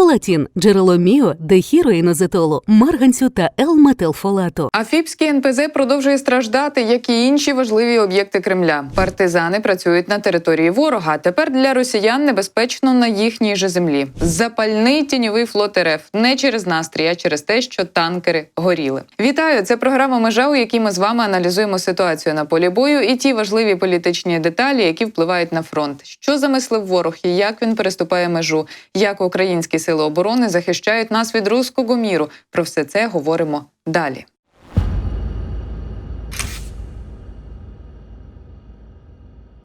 Фолатін – джерело міо, дехіроїнозетолу, марганцю та Л-метилфолату. А Фіпський НПЗ продовжує страждати, як і інші важливі об'єкти Кремля. Партизани працюють на території ворога. Тепер для росіян небезпечно на їхній же землі. Запальний тіньовий флот РФ не через настрій, а через те, що танкери горіли. Вітаю! Це програма Межа, у якій ми з вами аналізуємо ситуацію на полі бою і ті важливі політичні деталі, які впливають на фронт. Що замислив ворог і як він переступає межу, як українські сили оборони захищають нас від руського міру. Про все це говоримо далі.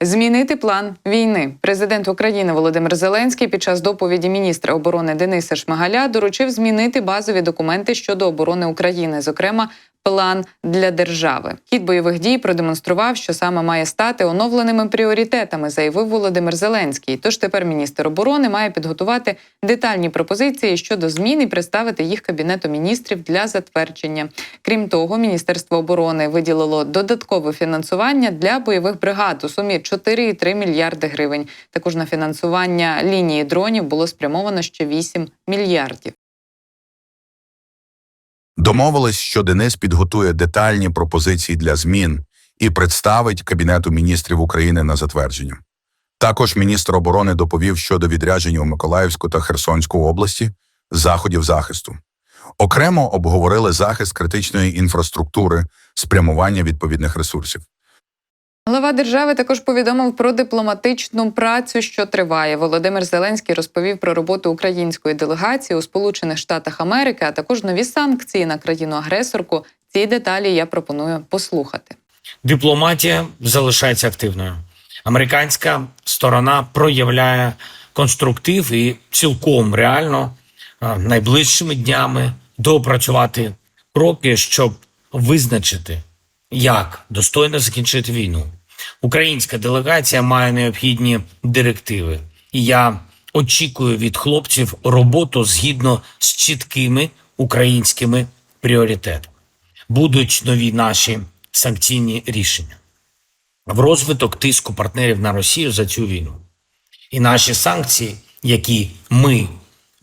Змінити план війни. Президент України Володимир Зеленський під час доповіді міністра оборони Дениса Шмигаля доручив змінити базові документи щодо оборони України, зокрема. План для держави хід бойових дій продемонстрував, що саме має стати оновленими пріоритетами, заявив Володимир Зеленський. Тож тепер міністр оборони має підготувати детальні пропозиції щодо змін і представити їх кабінету міністрів для затвердження. Крім того, міністерство оборони виділило додаткове фінансування для бойових бригад у сумі 4,3 мільярди гривень. Також на фінансування лінії дронів було спрямовано ще 8 мільярдів. Домовились, що Денис підготує детальні пропозиції для змін і представить Кабінету міністрів України на затвердження. Також міністр оборони доповів щодо відрядження у Миколаївську та Херсонську області заходів захисту. Окремо обговорили захист критичної інфраструктури, спрямування відповідних ресурсів. Глава держави також повідомив про дипломатичну працю, що триває. Володимир Зеленський розповів про роботу української делегації у Сполучених Штатах Америки, а також нові санкції на країну-агресорку. Ці деталі я пропоную послухати. дипломатія залишається активною. Американська сторона проявляє конструктив і цілком реально найближчими днями доопрацювати кроки, щоб визначити, як достойно закінчити війну. Українська делегація має необхідні директиви, і я очікую від хлопців роботу згідно з чіткими українськими пріоритетами. Будуть нові наші санкційні рішення. В розвиток тиску партнерів на Росію за цю війну. І наші санкції, які ми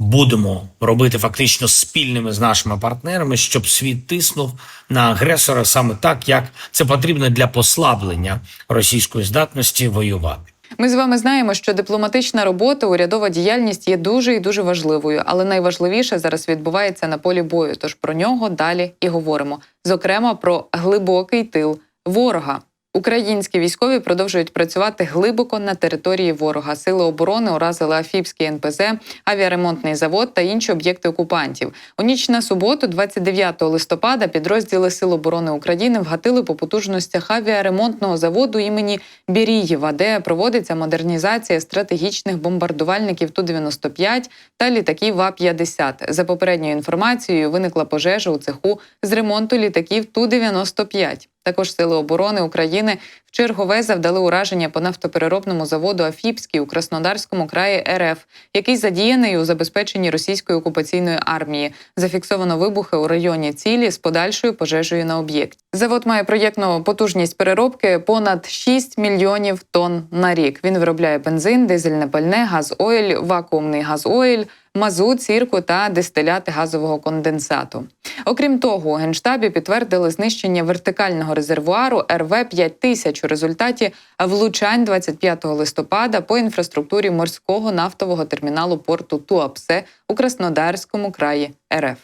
будемо робити фактично спільними з нашими партнерами, щоб світ тиснув на агресора саме так, як це потрібно для послаблення російської здатності воювати. Ми з вами знаємо, що дипломатична робота, урядова діяльність є дуже і дуже важливою, але найважливіше зараз відбувається на полі бою. Тож про нього далі і говоримо. Зокрема, про глибокий тил ворога. Українські військові продовжують працювати глибоко на території ворога. Сили оборони уразили Афіпський НПЗ, авіаремонтний завод та інші об'єкти окупантів. У ніч на суботу, 29 листопада, підрозділи Сил оборони України вгатили по потужностях авіаремонтного заводу імені Бірієва, де проводиться модернізація стратегічних бомбардувальників Ту-95 та літаків АП-50. За попередньою інформацією, виникла пожежа у цеху з ремонту літаків Ту-95. Також сили оборони України чергове завдали ураження по нафтопереробному заводу Афіпський у Краснодарському краї РФ, який задіяний у забезпеченні російської окупаційної армії. Зафіксовано вибухи у районі цілі з подальшою пожежею на об'єкті. Завод має проєктну потужність переробки понад 6 мільйонів тонн на рік. Він виробляє бензин, дизельне пальне, газойль, вакуумний газойль, мазут, сірку та дистиляти газового конденсату. Окрім того, у генштабі підтвердили знищення вертикального резервуару РВ 5000 у результаті влучань 25 листопада по інфраструктурі морського нафтового терміналу порту Туапсе у Краснодарському краї РФ.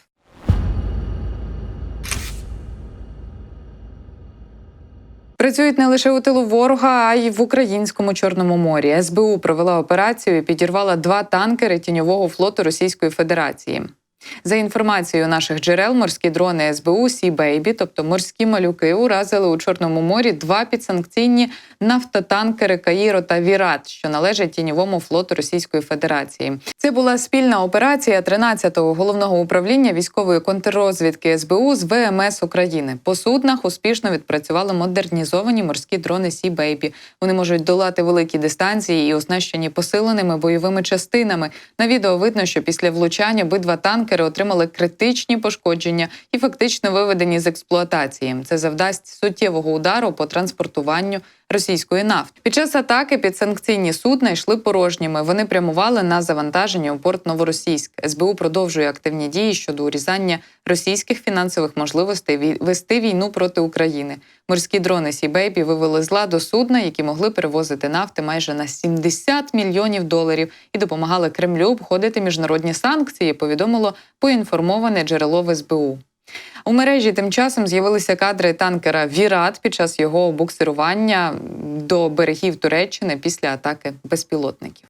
Працюють не лише у тилу ворога, а й в українському чорному морі. СБУ провела операцію і підірвала два танкери тіньового флоту Російської Федерації. За інформацією наших джерел, морські дрони СБУ Сі Бейбі, тобто морські малюки, уразили у Чорному морі два підсанкційні нафтотанкери Каїро та Вірат, що належать тіньовому флоту Російської Федерації. Це була спільна операція 13-го головного управління військової контррозвідки СБУ з ВМС України. По суднах успішно відпрацювали модернізовані морські дрони Сі Бейбі. Вони можуть долати великі дистанції і оснащені посиленими бойовими частинами. На відео видно, що після влучання обидва танкери отримали критичні пошкодження і фактично виведені з експлуатації. Це завдасть суттєвого удару по транспортуванню російської нафти. Під час атаки підсанкційні судна йшли порожніми. Вони прямували на завантаження у порт Новоросійськ. СБУ продовжує активні дії щодо урізання російських фінансових можливостей вести війну проти України. Морські дрони Сібейбі вивели з ладу судна, які могли перевозити нафти майже на 70 мільйонів доларів і допомагали Кремлю обходити міжнародні санкції. Повідомило поінформоване джерело в СБУ. У мережі тим часом з'явилися кадри танкера Вірат під час його буксирування до берегів Туреччини після атаки безпілотників.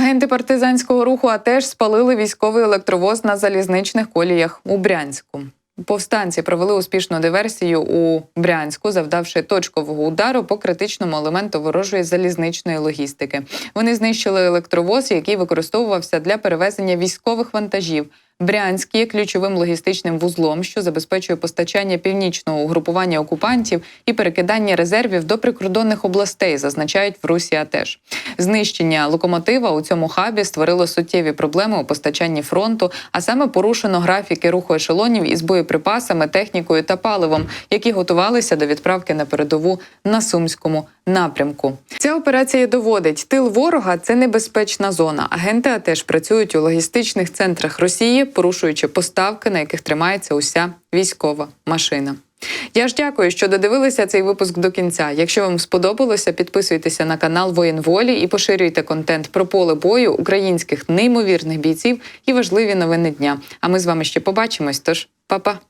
Агенти партизанського руху теж спалили військовий електровоз на залізничних коліях у Брянську. Повстанці провели успішну диверсію у Брянську, завдавши точкового удару по критичному елементу ворожої залізничної логістики. Вони знищили електровоз, який використовувався для перевезення військових вантажів. Брянськ є ключовим логістичним вузлом, що забезпечує постачання північного угрупування окупантів і перекидання резервів до прикордонних областей, зазначають в Русі теж. Знищення локомотива у цьому хабі створило суттєві проблеми у постачанні фронту, а саме порушено графіки руху ешелонів із боєприпасами, технікою та паливом, які готувалися до відправки на передову на сумському напрямку. Ця операція доводить, тил ворога це небезпечна зона. Агенти теж працюють у логістичних центрах Росії, порушуючи поставки, на яких тримається уся військова машина. Я ж дякую, що додивилися цей випуск до кінця. Якщо вам сподобалося, підписуйтеся на канал Воєнволі і поширюйте контент про поле бою українських неймовірних бійців і важливі новини дня. А ми з вами ще побачимось. Тож, па-па!